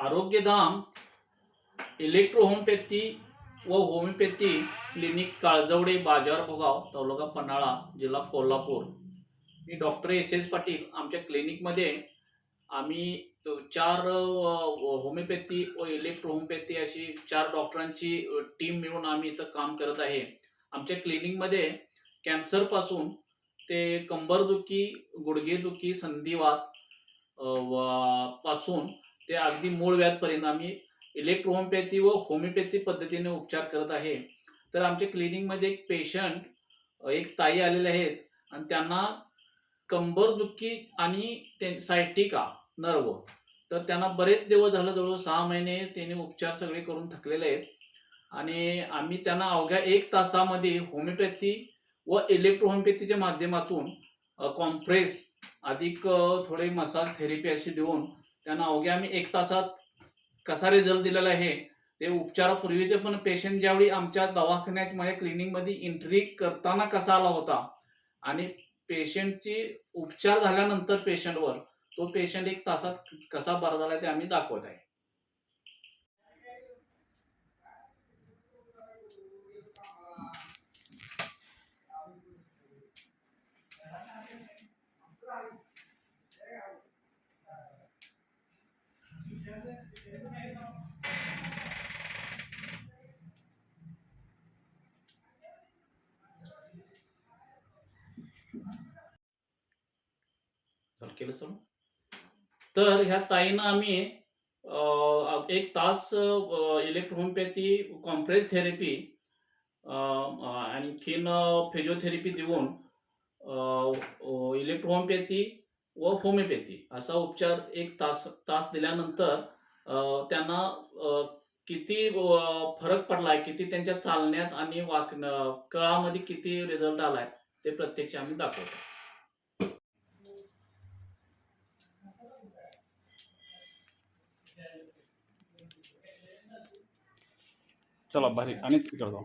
आरोग्यधाम इलेक्ट्रोहोमपॅथी व homeopathy clinic काळजवडे बाजार भोगाव तालुका पन्हाळा जिल्हा कोल्हापूर. मी डॉक्टर एस. एस. पाटील. आमच्या क्लिनिकमध्ये आम्ही चार होमिओपॅथी व इलेक्ट्रो होमिओपॅथी अशी चार डॉक्टरांची टीम मिळून आम्ही इथं काम करत आहे. आमच्या क्लिनिकमध्ये कॅन्सरपासून ते कंबरदुखी गुडघेदुखी संधिवात पासून ते अगदी मूळ व्याधपर्यंत आम्ही इलेक्ट्रोहोमपॅथी व होमिओपॅथी पद्धतीने उपचार करत आहे. तर आमच्या क्लिनिकमध्ये एक पेशंट एक ताई आलेले आहेत आणि त्यांना कंबरदुखी आणि ते सायटिका नर्व तर त्यांना बरेच दिवस झालं जवळजवळ सहा महिने त्यांनी उपचार सगळे करून थकलेले आहेत. आणि आम्ही त्यांना अवघ्या एक तासामध्ये होमिओपॅथी व इलेक्ट्रोहोमिओपॅथीच्या माध्यमातून कॉम्प्रेस अधिक थोडे मसाज थेरपी अशी देऊन त्यांना अवघ्या आम्ही एक तासात कसा रिझल्ट दिलेला आहे ते उपचारापूर्वीचे पण पेशंट ज्यावेळी आमच्या दवाखान्यात माझ्या क्लिनिकमध्ये एंट्री करताना कसा आला होता आणि पेशंटची उपचार झाल्यानंतर पेशंटवर तो पेशंट एक तासात कसा बरा झाला ते आम्ही दाखवत आहे. केलं सर? तर ह्या ताईनं आम्ही एक तास इलेक्ट्रोहोमिओपॅथी कॉम्प्रेस थेरपी आणखीन फिजिओथेरपी देऊन इलेक्ट्रोहोमिओपॅथी व होमिओपॅथी असा उपचार एक तास तास दिल्यानंतर त्यांना किती फरक पडलाय किती त्यांच्या चालण्यात आणि वाक कळामध्ये किती रिझल्ट आलाय ते प्रत्यक्ष आम्ही दाखवतो. चला भारी. आणि तिकडे जाऊ.